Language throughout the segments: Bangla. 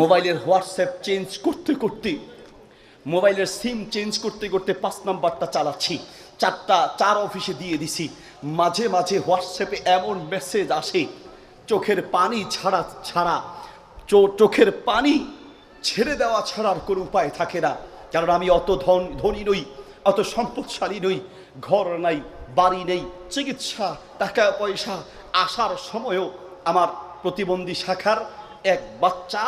মোবাইলের হোয়াটসঅ্যাপ চেঞ্জ করতে করতে, মোবাইলের সিম চেঞ্জ করতে করতে পাঁচ নাম্বারটা চালাচ্ছি। চারটা, চার অফিসে দিয়ে দিছি। মাঝে মাঝে হোয়াটসঅ্যাপে এমন মেসেজ আসে, চোখের পানি ছাড়া ছাড়া চোখের পানি ছেড়ে দেওয়া ছাড়ার কোনো উপায় থাকে না। কারণ আমি অত ধন, ধনী নই, অত সম্পদশালী নই, ঘর নাই, বাড়ি নেই, চিকিৎসা, টাকা পয়সা আসার সময়ও আমার প্রতিবন্ধী শাখার এক বাচ্চা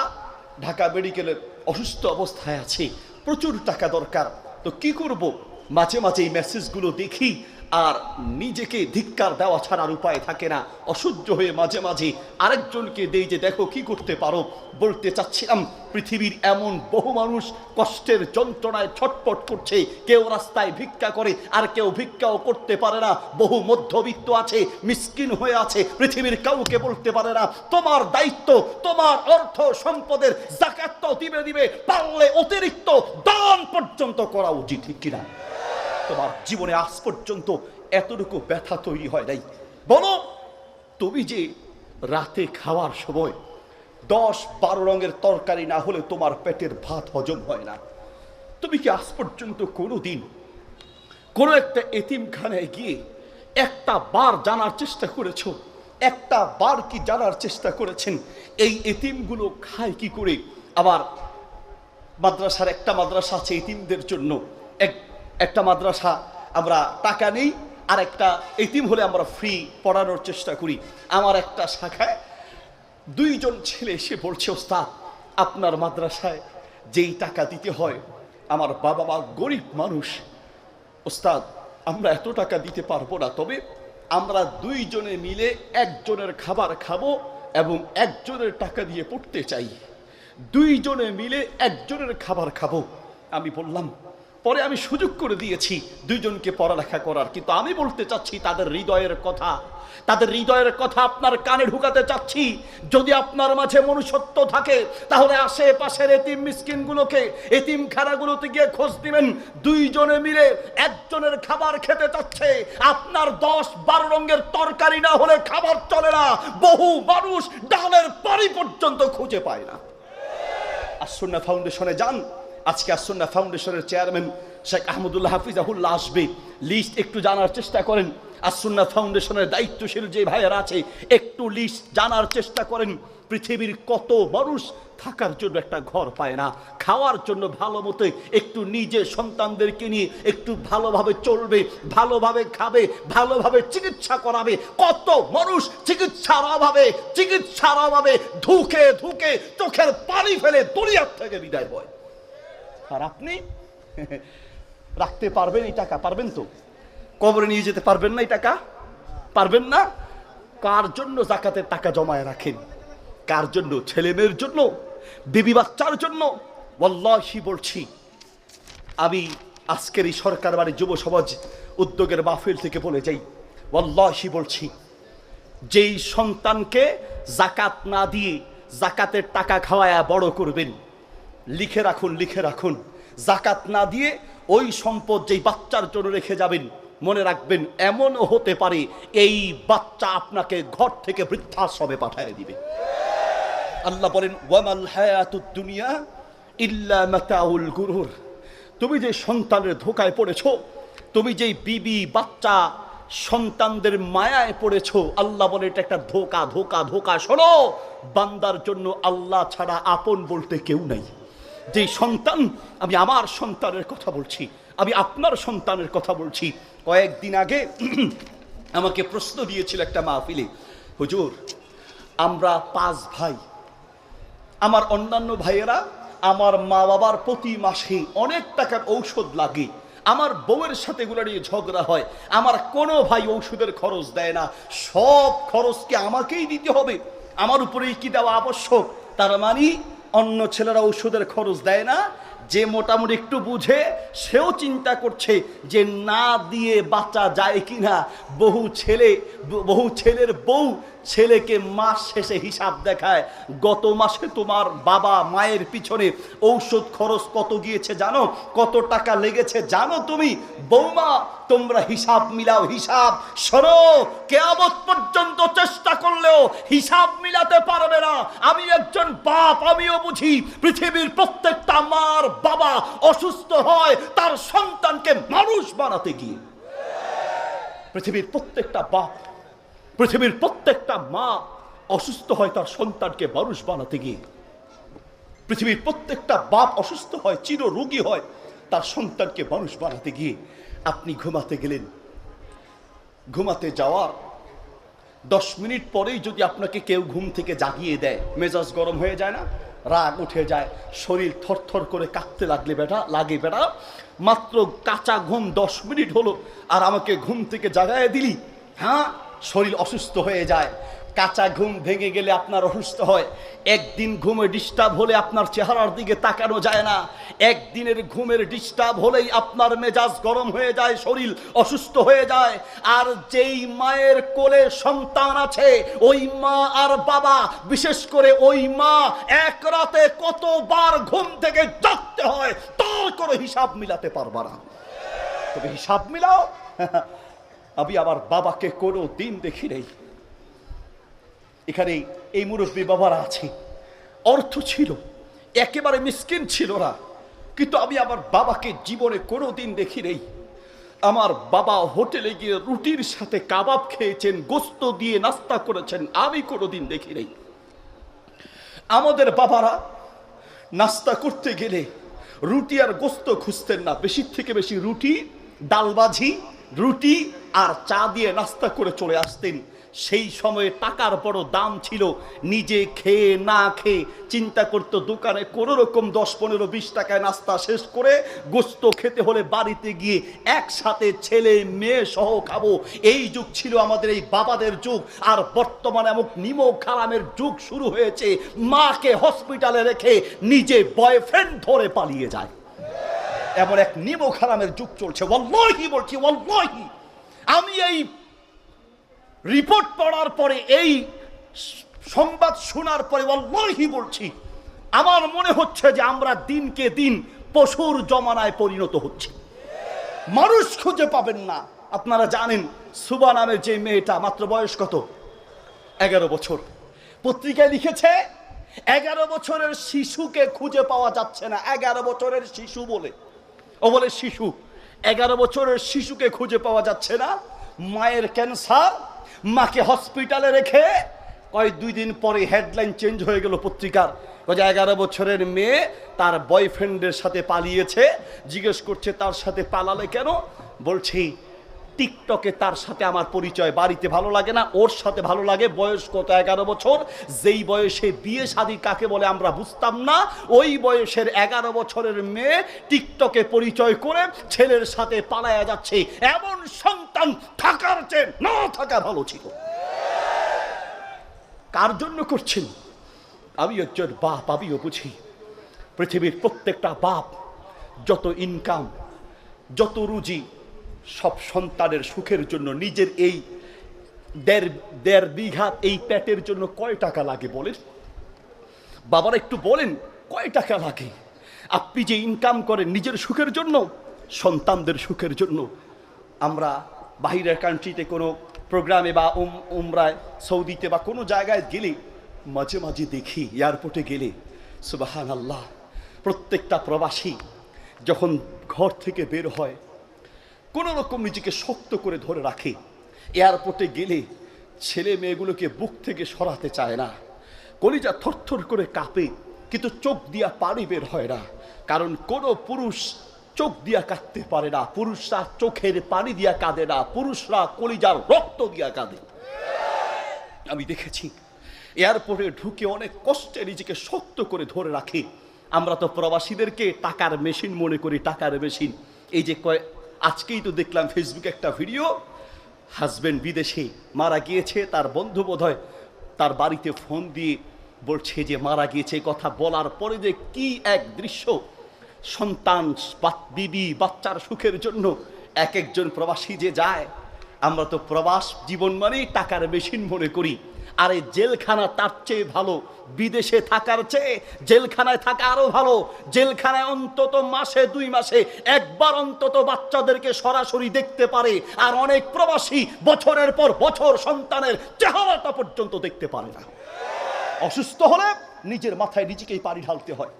ঢাকা মেডিকেলের অসুস্থ অবস্থায় আছে। প্রচুর টাকা দরকার। তো কি করব? মাঝে মাঝে এই মেসেজগুলো দেখি আর নিজেকে ধিক্কার দেওয়া ছাড়ার উপায় থাকে না। অসহ্য হয়ে মাঝে মাঝে আরেকজনকে দেই যে, দেখো কি করতে পারো? বলতে চাচ্ছিলাম, পৃথিবীর এমন বহু মানুষ কষ্টের যন্ত্রণায় ছটপট করছে। কেউ রাস্তায় ভিক্ষা করে, আর কেউ ভিক্ষাও করতে পারে না। বহু মধ্যবিত্ত আছে, মিসকিন হয়ে আছে, পৃথিবীর কাউকে বলতে পারে না। তোমার দায়িত্ব, তোমার অর্থ সম্পদের জাকাতটাও দিবে দিবে। পারলে অতিরিক্ত দান পর্যন্ত করা উচিত কিনা? তোমার জীবনে আজ পর্যন্ত এতটুকু ব্যথা তৈরি হয় নাই। বলো, তুমি যে রাতে খাওয়ার সময় দশ বারো রঙের তরকারি না হলে তোমার পেটের ভাত হজম হয় না। তুমি কি আজ পর্যন্ত কোনো দিন কোনো একটা এতিমখানায় গিয়ে একটা বার জানার চেষ্টা করেছ? একটা বার কি জানার চেষ্টা করেছেন? এই এতিমগুলো খায় কি করে? আবার মাদ্রাসার একটা মাদ্রাসা আছে এতিমদের জন্য। এক একটা মাদ্রাসা আমরা টাকা নেই আর একটা এতিম হলে আমরা ফ্রি পড়ানোর চেষ্টা করি। আমার একটা শাখায় দুইজন ছেলে এসে বলছে, ওস্তাদ, আপনার মাদ্রাসায় যেই টাকা দিতে হয়, আমার বাবা মা গরিব মানুষ, ওস্তাদ, আমরা এত টাকা দিতে পারব না, তবে আমরা দুইজনে মিলে একজনের খাবার খাব এবং একজনের টাকা দিয়ে পড়তে চাই। দুইজনে মিলে একজনের খাবার খাব। আমি বললাম পরে আমি সুযোগ করে দিয়েছি দুইজনকে পড়ালেখা করার। কিন্তু আমি বলতে চাচ্ছি, তাদের হৃদয়ের কথা। তাদের হৃদয়ের কথা আপনার কানে ঢুকাতে চাচ্ছি। যদি আপনার মাঝে মনুষ্যত্ব থাকে, তাহলে আশেপাশের এতিম মিসকিনগুলোকে, এতিম খানাগুলোতে গিয়ে খোঁজ দিবেন। দুইজনে মিলে একজনের খাবার খেতে চাচ্ছে। আপনার দশ বারো রঙের তরকারি না হলে খাবার চলে না। বহু মানুষ ডালের পানি পর্যন্ত খুঁজে পায় না। আসন্না ফাউন্ডেশনে যান আজকে আসন্না ফাউন্ডেশনের চেয়ারম্যান শেখ আহমদুল্লাহ হাফিজাহুল্লাহ আসবে। লিস্ট একটু জানার চেষ্টা করেন। আসন্না ফাউন্ডেশনের দায়িত্বশীল যে ভাইয়েরা আছে, একটু লিস্ট জানার চেষ্টা করেন। পৃথিবীর কত মানুষ থাকার জন্য একটা ঘর পায় না। খাওয়ার জন্য ভালো মতো একটু নিজে সন্তানদেরকে নিয়ে একটু ভালোভাবে চলবে, ভালোভাবে খাবে, ভালোভাবে চিকিৎসা করাবে। কত মানুষ চিকিৎসার অভাবে চিকিৎসার অভাবে ধুকে ধুকে চোখের পানি ফেলে দুনিয়ার থেকে বিদায় হয় আর আপনি রাখতে পারবেন এই টাকা, পারবেন তো? কবরে নিয়ে যেতে পারবেন না এই টাকা? পারবেন না? কার জন্য জাকাতের টাকা জমায় রাখেন? কার জন্য? ছেলে মেয়ের জন্য? বিবি বাচ্চার জন্য? ওয়াল্লাহি বলছি। আমি আজকের এই সরকার বাড়ি যুব সমাজ উদ্যোগের মাহফিল থেকে বলে যাই। ওয়াল্লাহি বলছি। যেই সন্তানকে জাকাত না দিয়ে জাকাতের টাকা খাওয়ায়া বড় করবেন লিখে রাখুন লিখে রাখুন। জাকাত না দিয়ে ওই সম্পদ যেই বাচ্চার জন্য রেখে যাবেন, মনে রাখবেন, এমনও হতে পারে এই বাচ্চা আপনাকে ঘর থেকে বৃদ্ধাশ্রমে পাঠিয়ে দিবে। আল্লাহ বলেন, ওয়ামাল হায়াতুদ দুনিয়া ইল্লা মাতাউল গুরুর। তুমি যে সন্তানের ধোকায় পড়েছো, তুমি যেই বিবি, বাচ্চা সন্তানদের মায়ায় পড়েছো, আল্লাহ বলে, এটা একটা ধোকা ধোকা ধোকা। শোনো, বান্দার জন্য আল্লাহ ছাড়া আপন বলতে কেউ নাই। যে সন্তান, আমি আমার সন্তানের কথা বলছি, আমি আপনার সন্তানের কথা বলছি। কয়েকদিন আগে আমাকে প্রশ্ন দিয়েছিল একটা মাহফিলে, হুজুর, আমরা পাঁচ ভাই, আমার অন্যান্য ভাইয়েরা, আমার মা বাবার প্রতি মাসে অনেক টাকার ঔষধ লাগে, আমার বউয়ের সাথে এগুলো নিয়ে ঝগড়া হয়, আমার কোনো ভাই ঔষধের খরচ দেয় না, সব খরচকে আমাকেই দিতে হবে, আমার উপরেই কি দেওয়া আবশ্যক? তার মানে অন্য ছেলেরা ওষুধের খরচ দেয় না, যে মোটামুটি একটু বুঝে, সেও চিন্তা করছে যে না দিয়ে বাচ্চা যায় কিনা। বহু ছেলে, বহু ছেলের বউ ছেলেকে মাস শেষে হিসাব দেখায়, গত মাসে তোমার বাবা মায়ের পিছনে ঔষধ খরচ কত গিয়েছে জানো? কত টাকা লেগেছে জানো তুমি? বৌমা তোমরা হিসাব মিলাও, হিসাব শোনো, কেয়ামত পর্যন্ত চেষ্টা করলেও হিসাব মিলাতে পারবে না। আমি একজন বাপ, আমিও বুঝি পৃথিবীর প্রত্যেকটা মার বাবা অসুস্থ হয়, তার সন্তানকে মানুষ বানাতে গিয়ে। পৃথিবীর প্রত্যেকটা বাপ, পৃথিবীর প্রত্যেকটা মা অসুস্থ হয়, তার সন্তানকে মানুষ বানাতে গিয়ে। পৃথিবীর প্রত্যেকটা বাপ অসুস্থ হয় চির রোগী হয়, তার সন্তানকে মানুষ বানাতে গিয়ে। আপনি ঘুমাতে গেলেন। ঘুমাতে যাওয়ার দশ মিনিট পরেই যদি আপনাকে কেউ ঘুম থেকে জাগিয়ে দেয়, মেজাজ গরম হয়ে যায় না, রাগ উঠে যায়, শরীর থরথর করে কাঁপতে লাগলে বেটা, লাগে বেটা, মাত্র কাঁচা ঘুম দশ মিনিট হলো, আর আমাকে ঘুম থেকে জাগায় দিলি হ্যাঁ? শরীর অসুস্থ হয়ে যায় কাঁচা ঘুম ভেঙে গেলে আপনার অসুস্থ হয়। একদিন ঘুমে ডিস্টার্ব হলে আপনার চেহারার দিকে তাকানো যায় না। একদিনের ঘুমের ডিস্টার্ব হলেই আপনার মেজাজ গরম হয়ে যায়, শরীর অসুস্থ হয়ে যায়। আর যেই মায়ের কোলে সন্তান আছে, ওই মা আর বাবা, বিশেষ করে ওই মা, এক রাতে কতবার ঘুম থেকে জাগতে হয়, তার করে হিসাব মিলাতে পারবা না। তবে হিসাব মিলাও। আমি আমার বাবাকে কোনো দিন দেখি নেই। এখানে এই মুরব্বী বাবারা আছে অর্থ ছিল, একেবারে মিসকিন ছিল না। কিন্তু আমি আমার বাবাকে জীবনে কোনো দিন দেখি নেই। আমার বাবা হোটেলে গিয়ে রুটির সাথে কাবাব খেয়েছেন, গোস্ত দিয়ে নাস্তা করেছেন, আমি কোনো দিন দেখি নেই। আমাদের বাবারা নাস্তা করতে গেলে রুটি আর গোস্ত খুঁজতেন না। বেশি থেকে বেশি রুটি, ডালবাজি, রুটি আর চা দিয়ে নাস্তা করে চলে আসতেন। সেই সময়ে টাকার বড় দাম ছিল। নিজে খেয়ে না খেয়ে চিন্তা করতো, দোকানে কোনো রকম দশ, পনেরো, বিশ টাকায় নাস্তা শেষ করে গোস্ত খেতে হলে বাড়িতে গিয়ে একসাথে ছেলে, মেয়ে সহ খাব। এই যুগ ছিল আমাদের এই বাবাদের যুগ। আর বর্তমানে এমন নিমক খারামের যুগ শুরু হয়েছে। মাকে হসপিটালে রেখে নিজে বয়ফ্রেন্ড ধরে পালিয়ে যায়। এমন এক নিমক হারামের যুগ চলছে। ওয়াল্লাহি বলছি, ওয়াল্লাহি। আমি এই রিপোর্ট পড়ার পরে, এই সংবাদ শোনার পরে ওয়াল্লাহি বলছি, আমার মনে হচ্ছে যে আমরা দিনকে দিন পশুর জমানায় পরিণত হচ্ছে। মানুষ খুঁজে পাবেন না। আপনারা জানেন, সুবা নামের যে মেয়েটা, মাত্র বয়স কত? এগারো বছর। পত্রিকায় লিখেছে, এগারো বছরের শিশুকে খুঁজে পাওয়া যাচ্ছে না। এগারো বছরের শিশু বলে। ও বলে, শিশু, এগারো বছরের শিশুকে খুঁজে পাওয়া যাচ্ছে না। মায়ের ক্যান্সার মাকে হসপিটালে রেখে কয়েক দুই দিন পরে হেডলাইন চেঞ্জ হয়ে গেল পত্রিকার। যে এগারো বছরের মেয়ে তার বয়ফ্রেন্ডের সাথে পালিয়েছে, জিজ্ঞেস করছে তার সাথে পালালে কেন? বলছি টিকটকে তার সাথে আমার পরিচয় বাড়িতে ভালো লাগে না, ওর সাথে ভালো লাগে, বয়স কত, এগারো বছর, যেই বয়সে বিয়ে শাদী কাকে বলে আমরা বুঝতাম না, ওই বয়সের এগারো বছরের মেয়ে টিকটকে পরিচয় করে ছেলের সাথে পালায়া যাচ্ছে, এমন সন্তান থাকার চেয়ে না থাকা ভালো ছিল। কার জন্য করছেন আমি একজন বাপ, আমিও বুঝি। পৃথিবীর প্রত্যেকটা বাপ যত ইনকাম যত রুজি সব সন্তানের সুখের জন্য নিজের এই দেড় দেড় বিঘা এই পেটের জন্য কয় টাকা লাগে বলেন? বাবারা একটু বলেন, কয় টাকা লাগে? আপনি যে ইনকাম করেন নিজের সুখের জন্য, সন্তানদের সুখের জন্য। আমরা বাহিরের কান্ট্রিতে কোনো প্রোগ্রামে বা উম, উমরায়, সৌদিতে বা কোনো জায়গায় গেলে, মাঝে মাঝে দেখি এয়ারপোর্টে গেলে সুবাহান আল্লাহ প্রত্যেকটা প্রবাসী যখন ঘর থেকে বের হয় কোনো রকম নিজেকে শক্ত করে ধরে রাখে। এয়ারপোর্টে গেলে ছেলে মেয়েগুলোকে বুক থেকে সরাতে চায় না। কলিজা থরথর করে কাঁপে, কিন্তু চোখ দিয়া পানি বের হয় না। কারণ কোনো পুরুষ চোখ দিয়া কাঁদতে পারে না। পুরুষরা চোখের পানি দিয়া কাঁদে না। পুরুষরা কলিজার রক্ত দিয়া কাঁদে। আমি দেখেছি, এয়ারপোর্টে ঢুকে অনেক কষ্টে নিজেকে শক্ত করে ধরে রাখে। আমরা তো প্রবাসীদেরকে টাকার মেশিন মনে করি, টাকার মেশিন। এই যে কয় আজকেই তো দেখলাম ফেসবুকে একটা ভিডিও হাজবেন্ড বিদেশে মারা গিয়েছে, তার বন্ধু বোধহয় তার বাড়িতে ফোন দিয়ে বলছে যে মারা গিয়েছে কথা, বলার পরে যে কি এক দৃশ্য। সন্তান বিবি, বাচ্চার সুখের জন্য এক একজন প্রবাসী যে যায়, আমরা তো প্রবাস জীবন মানেই টাকার মেশিন মনে করি। আরে জেলখানা তার চেয়ে ভালো। বিদেশে থাকার চেয়ে জেলখানায় থাকা আরও ভালো। জেলখানায় অন্তত মাসে, দুই মাসে একবার অন্তত বাচ্চাদেরকে সরাসরি দেখতে পারে। আর অনেক প্রবাসী বছরের পর বছর সন্তানের চেহারাটা পর্যন্ত দেখতে পারে না। অসুস্থ হলে নিজের মাথায় নিজেকেই পানি ঢালতে হয়।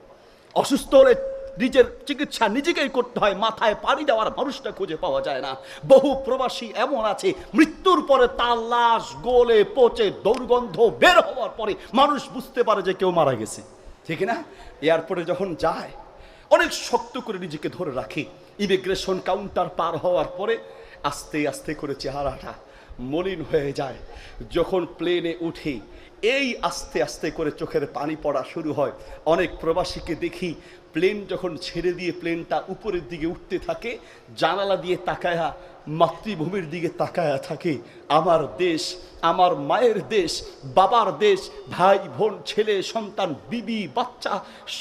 অসুস্থ হলে নিজের চিকিৎসা নিজেকেই করতে হয়, মাথায় পানি দেওয়ার মানুষটা খুঁজে পাওয়া যায় না। বহু প্রবাসী এমন আছে, মৃত্যুর পরে তার লাশ গোলে পচে দুর্গন্ধ বের হওয়ার পরে মানুষ বুঝতে পারে যে কেউ মারা গেছে। ঠিক না? এয়ারপোর্টে যখন যায়, অনেক শক্ত করে নিজেকে ধরে রাখে। ইমিগ্রেশন কাউন্টার পার হওয়ার পরে আস্তে আস্তে করে চেহারাটা মলিন হয়ে যায়। যখন প্লেনে উঠে এই আস্তে আস্তে করে চোখের পানি পড়া শুরু হয়, অনেক প্রবাসীকে দেখি প্লেন যখন ছেড়ে দিয়ে প্লেনটা উপরের দিকে উঠতে থাকে, জানালা দিয়ে তাকায়া, মাতৃভূমির দিকে তাকায়া থাকে। আমার দেশ, আমার মায়ের দেশ, বাবার দেশ, ভাই, বোন, ছেলে, সন্তান, বিবি, বাচ্চা,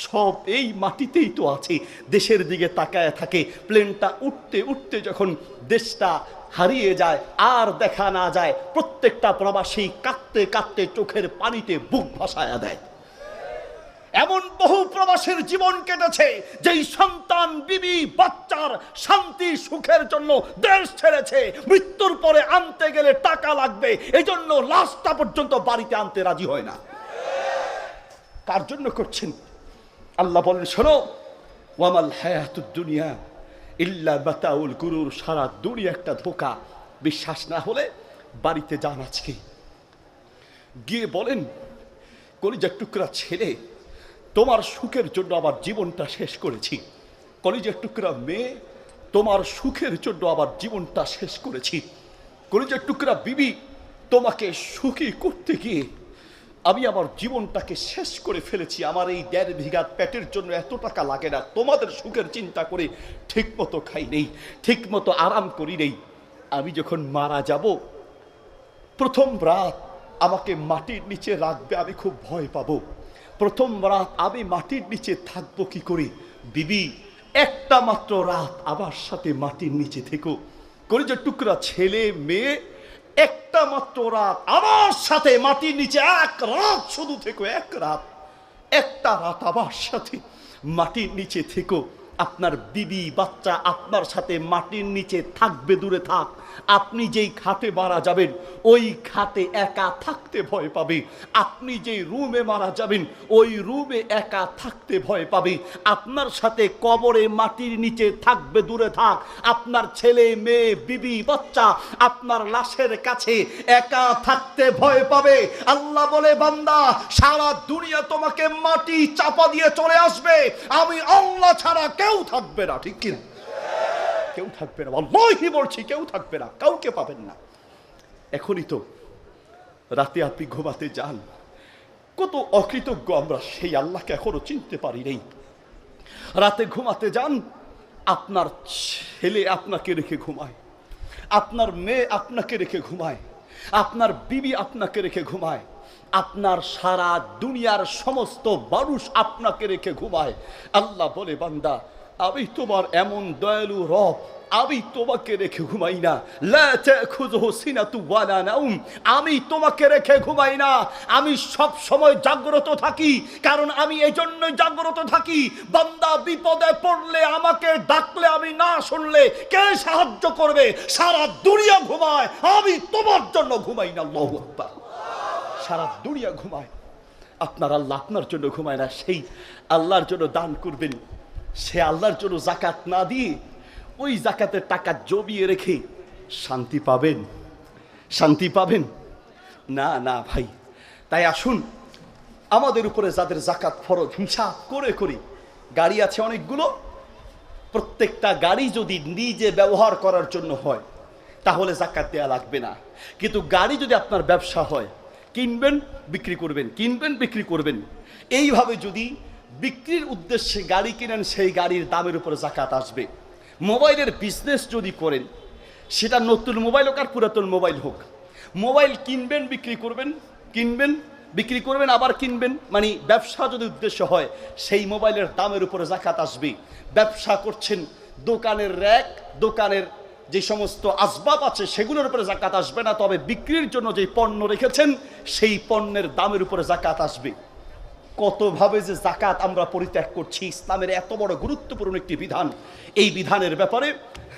সব এই মাটিতেই তো আছে। দেশের দিকে তাকায়া থাকে। প্লেনটা উঠতে উঠতে যখন দেশটা হারিয়ে যায়, আর দেখা না যায়, প্রত্যেকটা প্রবাসী কাঁদতে কাঁদতে চোখের পানিতে বুক ভাসায়া দেয়। এমন বহু প্রবাসের জীবন কেটেছে, যেই সন্তান, বিবি, বাচ্চার শান্তি, সুখের জন্য দেশ ছেড়েছে। মৃত্যুর পরে আনতে গেলে টাকা লাগবে এই জন্য লাশটা পর্যন্ত বাড়িতে আনতে রাজি হয় না। কার জন্য করছেন? আল্লাহ বলেন, শোনো, ওয়ামাল হায়াতুদ দুনিয়া ইল্লা বাতাউল গুরুর, সারা দুনিয়া একটা ধোকা। বিশ্বাস না হলে বাড়িতে যান আজকে। গিয়ে বলেন, কলিজার টুকরা ছেলে তোমার সুখের জন্য আমার জীবনটা শেষ করেছি। কলিজার টুকরা মেয়ে, তোমার সুখের জন্য আমার জীবনটা শেষ করেছি। কলিজার টুকরা বিবি, তোমাকে সুখী করতে গিয়ে আমি আমার জীবনটাকে শেষ করে ফেলেছি। আমার এই দেড় বিঘাত পেটের জন্য এত টাকা লাগে না। তোমাদের সুখের চিন্তা করে ঠিক মতো খাই নেই ঠিক মতো আরাম করি নেই। আমি যখন মারা যাব, প্রথম রাত আমাকে মাটির নিচে রাখবে আমি খুব ভয় পাবো। প্রথম রাত আমি মাটির নিচে থাকব কি করে? বিবি, একটা মাত্র রাত আবার সাথে মাটির নিচে থেকো। করে যে টুকরা ছেলে, মেয়ে, একটা মাত্র রাত আমার সাথে মাটির নিচে এক রাত শুধু থেকো, এক রাত। একটা রাত আবার সাথে মাটির নিচে থেকো। আপনার বিবি বাচ্চা আপনার সাথে মাটির নিচে থাকবে, দূরে থাক। আপনি যেই খাটে মারা যাবেন, ওই খাটে একা থাকতে ভয় পাবে। আপনি যেই রুমে মারা যাবেন, ওই রুমে একা থাকতে ভয় পাবে। আপনার সাথে কবরে মাটির নিচে থাকবে, দূরে থাক। আপনার ছেলে, মেয়ে, বিবি, বাচ্চা, আপনার লাশের কাছে একা থাকতে ভয় পাবে। আল্লাহ বলে, বান্দা, সারা দুনিয়া তোমাকে মাটি চাপা দিয়ে চলে আসবে। আমি আল্লাহ ছাড়া কেউ থাকবে না, ঠিক কিনা? কেউ থাকবে না। আল্লাহি বলছি, কেউ থাকবে না, কাউকে পাবেন না। এখনই তো রাতে আপনি ঘুমাতে যান। কত অকৃতজ্ঞ আমরা, সেই আল্লাহকে এখনও চিনতে পারি নেই। রাতে ঘুমাতে যান, আপনার ছেলে আপনাকে রেখে ঘুমায়। আপনার মেয়ে আপনাকে রেখে ঘুমায়। আপনার বিবি আপনাকে রেখে ঘুমায়। আপনার সারা দুনিয়ার সমস্ত মানুষ আপনাকে রেখে ঘুমায়। আল্লাহ বলে, বান্দা আমি তোমার এমন দয়ালু রব, আমি তোমাকে রেখে ঘুমাই না। আমি তোমাকে রেখে ঘুমাই না। আমি সব সময় জাগ্রত থাকি, কারণ আমি এই জন্যই জাগ্রত থাকি। বান্দা বিপদে পড়লে, আমাকে ডাকলে, আমি না শুনলে কে সাহায্য করবে? সারা দুনিয়া ঘুমায়, আমি তোমার জন্য ঘুমাই না আকবার। সারা দুনিয়া ঘুমায়। আপনার আল্লাহ আপনার জন্য ঘুমায় না, সেই আল্লাহর জন্য দান করবেন। সে আল্লাহর জন্য জাকাত না দিয়ে ওই জাকাতের টাকা জমিয়ে রেখে শান্তি পাবেন। শান্তি পাবেন। না না ভাই। তাই আসুন, আমাদের উপরে যাদের জাকাত ফরজ, হিংসা করে করি গাড়ি আছে অনেকগুলো, প্রত্যেকটা গাড়ি যদি নিজে ব্যবহার করার জন্য হয়, তাহলে জাকাত দেওয়া লাগবে না। কিন্তু গাড়ি যদি আপনার ব্যবসা হয়, কিনবেন, বিক্রি করবেন, কিনবেন, বিক্রি করবেন। এইভাবে যদি বিক্রির উদ্দেশ্যে গাড়ি কিনেন, সেই গাড়ির দামের উপরে জাকাত আসবে। মোবাইলের বিজনেস যদি করেন, সেটা নতুন মোবাইল হোক আর পুরাতন মোবাইল হোক। মোবাইল কিনবেন, বিক্রি করবেন, কিনবেন, বিক্রি করবেন, আবার কিনবেন। মানে ব্যবসা যদি উদ্দেশ্য হয়, সেই মোবাইলের দামের উপরে জাকাত আসবে। ব্যবসা করছেন, দোকানের র্যাক, দোকানের যে সমস্ত আসবাব আছে, সেগুলোর উপরে জাকাত আসবে না। তবে বিক্রির জন্য যে পণ্য রেখেছেন, সেই পণ্যের দামের উপরে জাকাত আসবে। কতভাবে যে জাকাত আমরা পরিত্যাগ করছি, ইসলামের এত বড় গুরুত্বপূর্ণ একটি বিধান। এই বিধানের ব্যাপারে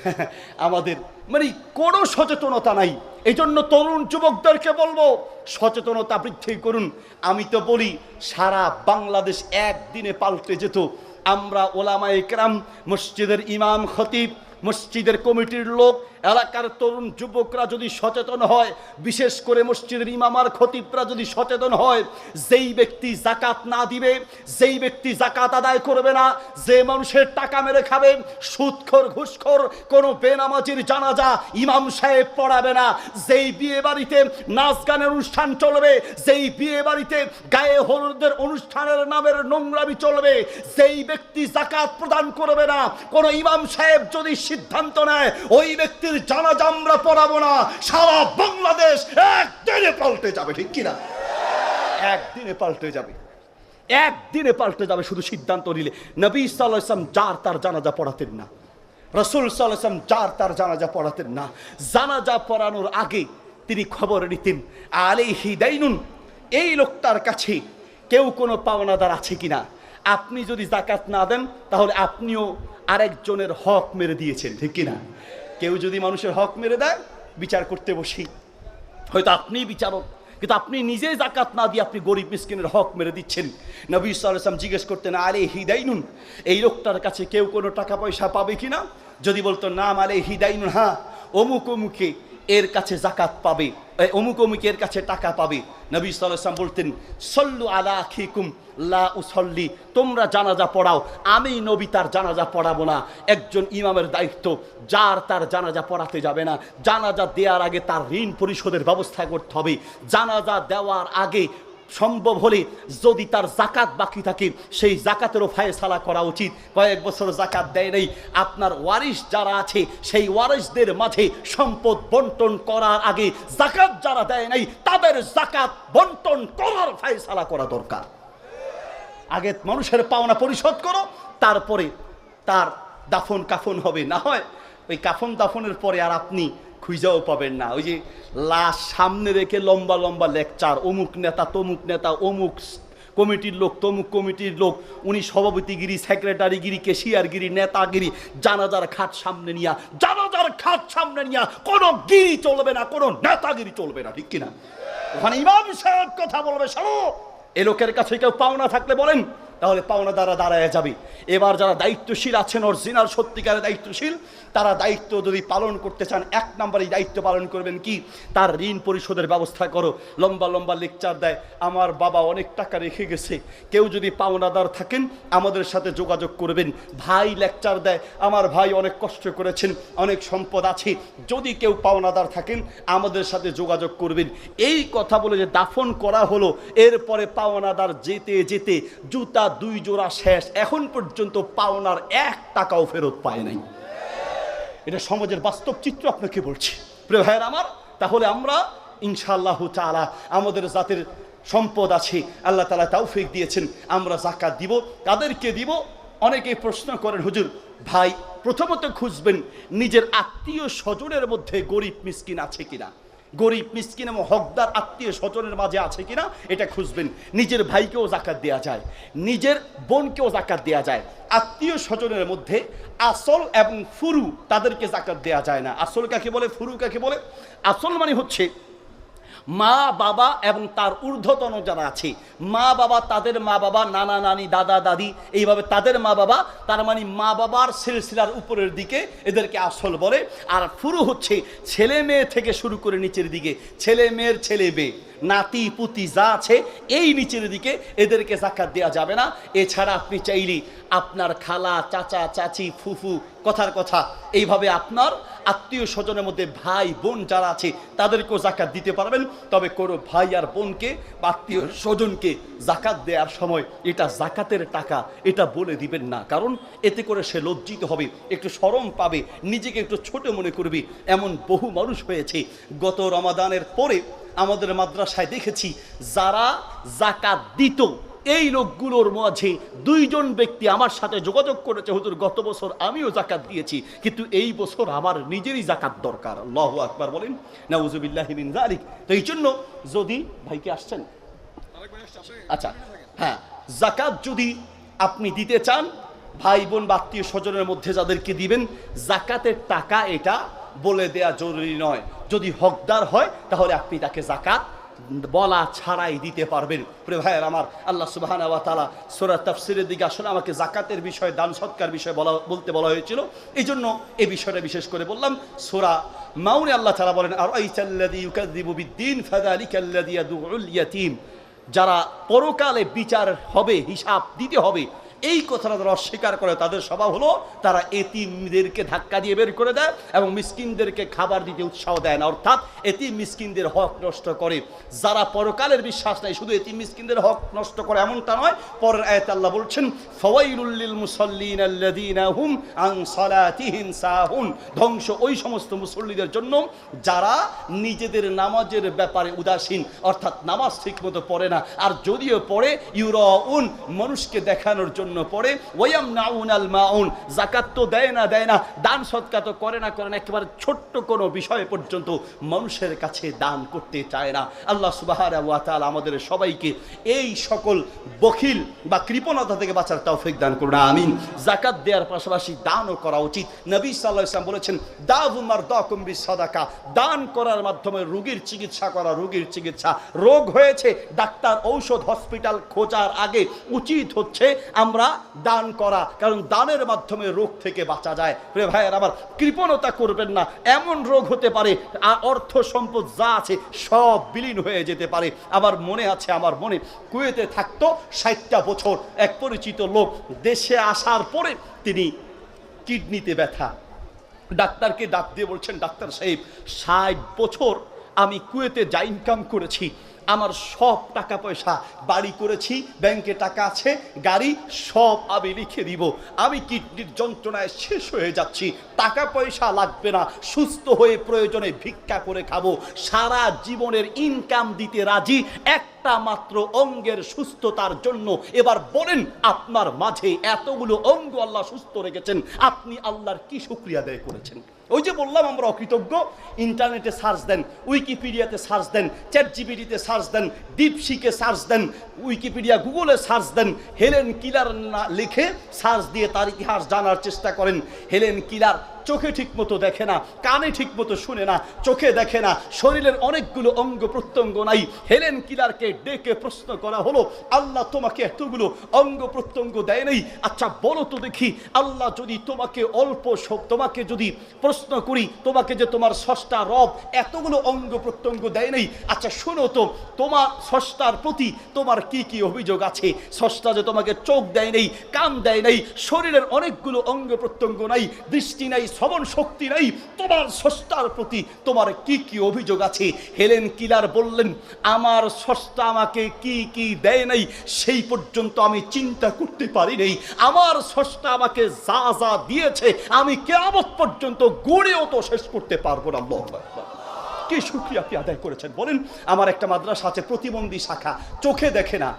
আমাদের মানে কোনো সচেতনতা নাই। এই জন্য তরুণ যুবকদেরকে বলব, সচেতনতা বৃদ্ধি করুন। আমি তো বলি, সারা বাংলাদেশ একদিনে পাল্টে যেত। আমরা ওলামা একরাম মসজিদের ইমাম, খতিব মসজিদের কমিটির লোক, এলাকার তরুণ যুবকরা যদি সচেতন হয়, বিশেষ করে মসজিদের ইমামার খতিবরা যদি সচেতন হয়, যেই ব্যক্তি জাকাত না দিবে, যেই ব্যক্তি জাকাত আদায় করবে না, যে মানুষের টাকা মেরে খাবে সুদখোর ঘুষখোর, কোনো বেনামাজির জানাজা ইমাম সাহেব পড়াবে না। যেই বিয়ে বাড়িতে নাচ গানের অনুষ্ঠান চলবে, যেই বিয়ে বাড়িতে গায়ে হলুদের অনুষ্ঠানের নামের নোংরামি চলবে, যেই ব্যক্তি জাকাত প্রদান করবে না, কোনো ইমাম সাহেব যদি সিদ্ধান্ত নেয়, ওই ব্যক্তির জানাজা আমরা পড়াবো না। সারা বাংলাদেশ একদিনে পাল্টে যাবে, ঠিক কিনা? একদিনে পাল্টে যাবে। একদিনে পাল্টে যাবে শুধু সিদ্ধান্ত নিলে। নবী ইসলাম যার তার জানাজা পড়াতেন না। রসুল ইসলাম যার তার জানাজা পড়াতেন না। জানাজা পড়ানোর আগে তিনি খবর নিতেন আলে হিদাইনুন এই লোকটার কাছে কেউ কোনো পাওনাদার আছে কিনা? আপনি যদি জাকাত না দেন, তাহলে আপনিও আরেকজনের হক মেরে দিয়েছেন, ঠিক কিনা? কেউ যদি মানুষের হক মেরে দেয়, বিচার করতে বসি। হয়তো আপনি বিচারক, কিন্তু আপনি নিজে জাকাত না দিয়ে আপনি গরিব মিসকিনের হক মেরে দিচ্ছেন। নবী সাল্লাম জিজ্ঞেস করতেন আরে হিদাইনুন এই লোকটার কাছে কেউ কোনো টাকা পয়সা পাবে কি না যদি বলতো, নাম আলে হিদাইনুন হ্যাঁ অমুক অমুকে এর কাছে জাকাত পাবে। অমুক অমুকের কাছে টাকা পাবে। নবী সাল্লাম বলতেন, সল্লু আলা খিকুম লা উসল্লি। তোমরা জানাজা পড়াও। আমি নবী তার জানাজা পড়াবো না। একজন ইমামের দায়িত্ব, যার তার জানাজা পড়াতে যাবে না। জানাজা দেওয়ার আগে তার ঋণ পরিশোধের ব্যবস্থা করতে হবে। জানাজা দেওয়ার আগে সম্ভব হলে যদি তার জাকাত বাকি থাকে, সেই জাকাতেরও ফায়সালা করা উচিত। কয়েক বছর জাকাত দেয় নেই। আপনার ওয়ারিশ যারা আছে, সেই ওয়ারিশদের মাঝে সম্পদ বন্টন করার আগে জাকাত যারা দেয় নাই, তাদের জাকাত বন্টন করার ফায়সালা করা দরকার। আগে মানুষের পাওনা পরিশোধ করো, তারপরে তার দাফন কাফন হবে। না হয় ওই কাফন দাফনের পরে আর আপনি খুঁজাও পাবেন না। ওই যে লাশ সামনে রেখে লম্বা লম্বা লেকচার, অমুক নেতা, তমুক নেতা, অমুক কমিটির লোক, তমুক কমিটির লোক, উনি সভাপতিগিরি, সেক্রেটারিগিরি, কেশিয়ারগিরি, নেতাগিরি, জানাজার খাট সামনে নিয়া, জানাজার খাট সামনে নিয়া কোনো গিরি চলবে না, কোনো নেতাগিরি চলবে না, ঠিক কিনা? ওখানে ইমাম সাহেব কথা বলবে, শোনো। এ লোকের কাছে কেউ পাওনা থাকলে বলেন তাহলে পাওনা দ্বারা দাঁড়ায় যাবে। এবার যারা দায়িত্বশীল আছেন অরিজিনাল সত্যিকারের দায়িত্বশীল, তারা দায়িত্ব যদি পালন করতে চান, এক নম্বরই দায়িত্ব পালন করবেন কি? তার ঋণ পরিশোধের ব্যবস্থা করো। লম্বা লম্বা লেকচার দেয়, আমার বাবা অনেক টাকা রেখে গেছে। কেউ যদি পাওনাদার থাকেন, আমাদের সাথে যোগাযোগ করবেন। ভাই লেকচার দেয়, আমার ভাই অনেক কষ্ট করেছেন, অনেক সম্পদ আছে। যদি কেউ পাওনাদার থাকেন, আমাদের সাথে যোগাযোগ করবেন। এই কথা বলে যে দাফন করা হলো, এরপরে পাওনাদার যেতে যেতে জুতা দুই জোড়া শেষ। এখন পর্যন্ত পাওনার এক টাকাও ফেরত পায় নাই। এটা সমাজের বাস্তব চিত্র আপনাকে বলছি। প্রিয় ভাইয়ের আমার, তাহলে আমরা ইনশাআল্লাহ তাআলা আমাদের জাতের সম্পদ আছে, আল্লাহ তাআলা তৌফিক দিয়েছেন, আমরা জাকাত দিব তাদেরকে দিব? অনেকে প্রশ্ন করেন, হুজুর, ভাই, প্রথমত খুঁজবেন নিজের আত্মীয় স্বজনের মধ্যে গরিব, মিসকিন আছে কিনা? গরিব, মিসকিন এবং হকদার আত্মীয় স্বজনের মাঝে আছে কিনা, এটা খুঁজবেন। নিজের ভাইকেও জাকাত দেওয়া যায়, নিজের বোনকেও জাকাত দেওয়া যায়। আত্মীয় স্বজনের মধ্যে আসল এবং ফুরু তাদেরকে জাকাত দেওয়া যায় না। আসল কাকে বলে? ফুরু কাকে বলে? আসল মানে হচ্ছে মা, বাবা এবং তার ঊর্ধ্বতন যারা আছে, মা, বাবা, তাদের মা, বাবা, নানা, নানি, দাদা, দাদি, এইভাবে তাদের মা, বাবা, তার মানে মা, বাবার সিলসিলার উপরের দিকে এদেরকে আসল বলে। আর ফুরু হচ্ছে ছেলে মেয়ে থেকে শুরু করে নিচের দিকে, ছেলে মেয়ের ছেলে মেয়ে। নাতি পুতি যা আছে, এই নিচের দিকে এদেরকে জাকাত দেওয়া যাবে না। এছাড়া আপনি চাইলে আপনার খালা, চাচা, চাচি, ফুফু, কথার কথা, এইভাবে আপনার আত্মীয় স্বজনের মধ্যে ভাই, বোন যারা আছে, তাদেরকেও জাকাত দিতে পারবেন। তবে কোনো ভাই আর বোনকে বা আত্মীয় স্বজনকে জাকাত দেওয়ার সময় এটা জাকাতের টাকা, এটা বলে দিবেন না। কারণ এতে করে সে লজ্জিত হবে, একটু সরম পাবে, নিজেকে একটু ছোট মনে করবে। এমন বহু মানুষ হয়েছে, গত রমাদানের পরে আমাদের মাদ্রাসায় দেখেছি যারা জাকাত দিত এই লোকগুলোর মাঝে দুইজন ব্যক্তি আমার সাথে যোগাযোগ করেছে হুজুর গত বছর আমিও জাকাত দিয়েছি কিন্তু এই বছর আমার নিজেরই জাকাত দরকার। আল্লাহ আকবার বলেন নাউজুবিল্লাহি মিন যালিক। তো এই জন্য যদি ভাইকে আসছেন? আচ্ছা হ্যাঁ জাকাত যদি আপনি দিতে চান ভাই বোন বা আত্মীয় স্বজনের মধ্যে যাদেরকে দিবেন জাকাতের টাকা এটা বলে দেয়া জরুরি নয়। যদি হকদার হয়, তাহলে আপনি তাকে জাকাত বলা ছাড়াই দিতে পারবেন। প্রিয় ভাইয়ের আমার, আল্লাহ সুবাহান আওয়া তালা সোরা তাফসিরের দিকে আসলে আমাকে জাকাতের বিষয়ে, দান সৎকার বিষয়ে বলা, বলতে বলা হয়েছিল। এই জন্য এই বিষয়টা বিশেষ করে বললাম, সোরা মাউনে আল্লাহ তালা বলেন আর আইসাল্লাদি ইউকাদ্দিবু বিদ্দিন, ফাযালিকাল্লাযী ইয়াদউল ইয়াতীম। যারা পরকালে বিচার হবে, হিসাব দিতে হবে এই কথাটা তারা অস্বীকার করে, তাদের স্বভাব হলো তারা এতিমদেরকে ধাক্কা দিয়ে বের করে দেয় এবং মিসকিনদেরকে খাবার দিতে উৎসাহ দেয় না। অর্থাৎ এতিম মিসকিনদের হক নষ্ট করে। যারা পরকালের বিশ্বাস নেই, শুধু এতিম মিসকিনদের হক নষ্ট করে এমনটা নয়, পরের আয়াত আল্লাহ বলছেন, ফওয়াইলুল মুসাল্লিন আল্লাযীনা হুম আন সালাতিহিম সাহুন। ধ্বংস ওই সমস্ত মুসল্লিদের জন্য যারা নিজেদের নামাজের ব্যাপারে উদাসীন, অর্থাৎ নামাজ ঠিকমতো পড়ে না। আর যদিও পড়ে, ইউরাউন মানুষকে দেখানোর জন্য পড়ে ওয়াম নাউন আল মাউন জাকাত তো দেয় না দেয় না, দান সৎকা তো করে না করে না, একেবারে ছোট্ট কোনো বিষয় পর্যন্ত মানুষের কাছে দান করতে চায় না। আল্লাহ সুবাহ আমাদের সবাইকে এই সকল বখিল বা কৃপণতা থেকে বাঁচার তৌফিক দান করুন, আমিন। জাকাত দেওয়ার পাশাপাশি দানও করা উচিত। নবী সাল্লাহ ইসলাম বলেছেন দাবুমার দকুম্বি সদাকা দান করার মাধ্যমে রোগীর চিকিৎসা করা, রোগীর চিকিৎসা। রোগ হয়েছে, ডাক্তার ঔষধ হসপিটাল খোঁজার আগে উচিত হচ্ছে, আমরা দান করা, কারণ দানের মাধ্যমে রোগ থেকে বাঁচা যায়। প্রিয় ভাইয়ের আবার কৃপণতা করবেন না, এমন রোগ হতে পারে অর্থ সম্পদ যা আছে সব বিলীন হয়ে যেতে পারে। আমার মনে আছে, আমার মনে কুয়েতে থাকতো ষাটটা বছর। এক পরিচিত লোক দেশে আসার পরে তিনি কিডনিতে ব্যথা। ডাক্তারকে ডাক দিয়ে বলছেন, ডাক্তার সাহেব, ষাট বছর আমি কুয়েতে যা ইনকাম করেছি আমার সব টাকা পয়সা বাড়ি করেছি, ব্যাংকে টাকা আছে, গাড়ি সব আমি লিখে দিব। আমি কিডনির যন্ত্রণায় শেষ হয়ে যাচ্ছি। টাকা পয়সা লাগবে না, সুস্থ হয়ে প্রয়োজনে ভিক্ষা করে খাব। সারা জীবনের ইনকাম দিতে রাজি, একটা মাত্র অঙ্গের সুস্থতার জন্য। এবার বলেন, আপনার মাঝে এতগুলো অঙ্গ আল্লাহ সুস্থ রেখেছেন, আপনি আল্লাহর কি শুক্রিয়া আদায় করেছেন? ওই যে বললাম আমরা অকৃতজ্ঞ, ইন্টারনেটে সার্চ দেন, উইকিপিডিয়াতে সার্চ দেন চ্যাট জিপিডিতে সার্চ দেন, ডিপসিকে সার্চ দেন, উইকিপিডিয়া গুগলে সার্চ দেন, হেলেন কিলার না লিখে সার্চ দিয়ে তার ইতিহাস জানার চেষ্টা করেন। হেলেন কিলার চোখে ঠিক মতো দেখে না, কানে ঠিক মতো শুনে না, চোখে দেখে না, শরীরের অনেকগুলো অঙ্গ প্রত্যঙ্গ নাই। হেলেন কিলারকে ডেকে প্রশ্ন করা হলো, আল্লাহ তোমাকে এতগুলো অঙ্গ প্রত্যঙ্গ দেয় নাই? আচ্ছা বলো তো দেখি, আল্লাহ যদি তোমাকে অল্প সব, তোমাকে যদি প্রশ্ন করি, তোমাকে যে তোমার ষষ্ঠা রব এতগুলো অঙ্গ প্রত্যঙ্গ দেয় নাই? আচ্ছা শোনো তো তোমার ষষ্ঠার প্রতি তোমার কি কি অভিযোগ আছে? ষষ্ঠা যে তোমাকে চোখ দেয় নেই, কান দেয় নাই, শরীরের অনেকগুলো অঙ্গ প্রত্যঙ্গ নাই, দৃষ্টি নাই শ্রবণ শক্তি নাই তোমার ষষ্ঠার প্রতি তোমার কি কি অভিযোগ আছে? হেলেন কিলার বললেন, আমার ষষ্ঠা আমাকে কি কি দেয় নাই সেই পর্যন্ত আমি চিন্তা করতে পারি নাই। আমার ষষ্ঠা আমাকে যা যা দিয়েছে, আমি কেমন পর্যন্ত গড়েও তো শেষ করতে পারব না। কি সুক্রিয়া আপনি আদায় করেছেন? বলেন, আমার একটা মাদ্রাসা আছে, প্রতিবন্ধী শাখা। চোখে দেখে না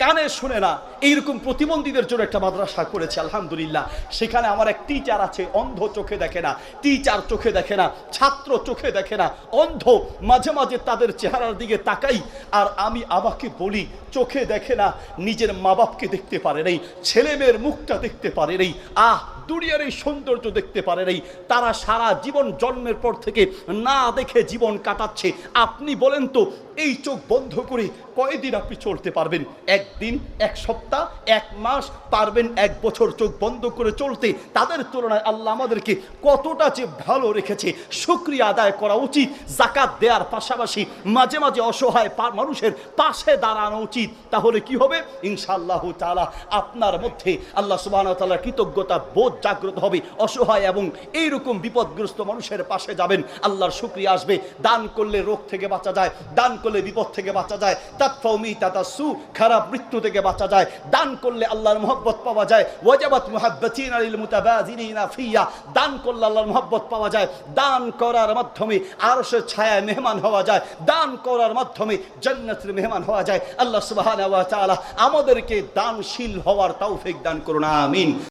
কানে শুনে না, এইরকম প্রতিবন্ধীদের জন্য একটা মাদ্রাসা করেছে, আলহামদুলিল্লাহ। সেখানে আমার এক টিচার আছে, অন্ধ চোখে দেখে না টিচার চোখে দেখে না, ছাত্র চোখে দেখে না, অন্ধ মাঝে মাঝে তাদের চেহারার দিকে তাকাই, আর আমি আমাকে বলি, চোখে দেখে না, নিজের মা বাপকে দেখতে পারে নেই ছেলে মেয়ের মুখটা দেখতে পারে নেই। আহ দুনিয়ার এই সৌন্দর্য দেখতে পারে নাই তারা সারা জীবন জন্মের পর থেকে না দেখে জীবন কাটাচ্ছে। আপনি বলেন তো, এই চোখ বন্ধ করে কয়দিন আপনি চলতে পারবেন? একদিন, এক সপ্তাহ, এক মাস পারবেন এক বছর চোখ বন্ধ করে চলতে। তাদের তুলনায় আল্লাহ আমাদেরকে কতটা যে ভালো রেখেছে। শুক্রিয়া আদায় করা উচিত জাকাত দেওয়ার পাশাপাশি মাঝে মাঝে অসহায় মানুষের পাশে দাঁড়ানো উচিত। তাহলে কি হবে? ইনশাআল্লাহ তাআলা আপনার মধ্যে আল্লাহ ওয়া কৃতজ্ঞতা বোধ জাগ্রত হবে, অসহায় এবং এইরকম বিপদগ্রস্ত মানুষের পাশে যাবেন। আল্লাহর শুক্রিয়া আসবে। দান করলে রোগ থেকে বাঁচা যায়, দান করলে বিপদ থেকে বাঁচা যায় তাৎফৌমি তাতা সু খারাপ মৃত্যু থেকে বাঁচা যায়। দান করলে আল্লাহর মহব্বত পাওয়া যায়। ওয়াজাবাত মুহাব্বাতিন আলিল মুতাবাজিরিনা ফিয়া, দান করলে আল্লাহর মহব্বত পাওয়া যায়। দান করার মাধ্যমে আরশের ছায়ায় মেহমান হওয়া যায়। দান করার মাধ্যমে জান্নাতের মেহমান হওয়া যায়। আল্লাহ সুবহানাহু ওয়া তাআলা আমাদেরকে দানশীল হওয়ার তৌফিক দান করুন। আমিন।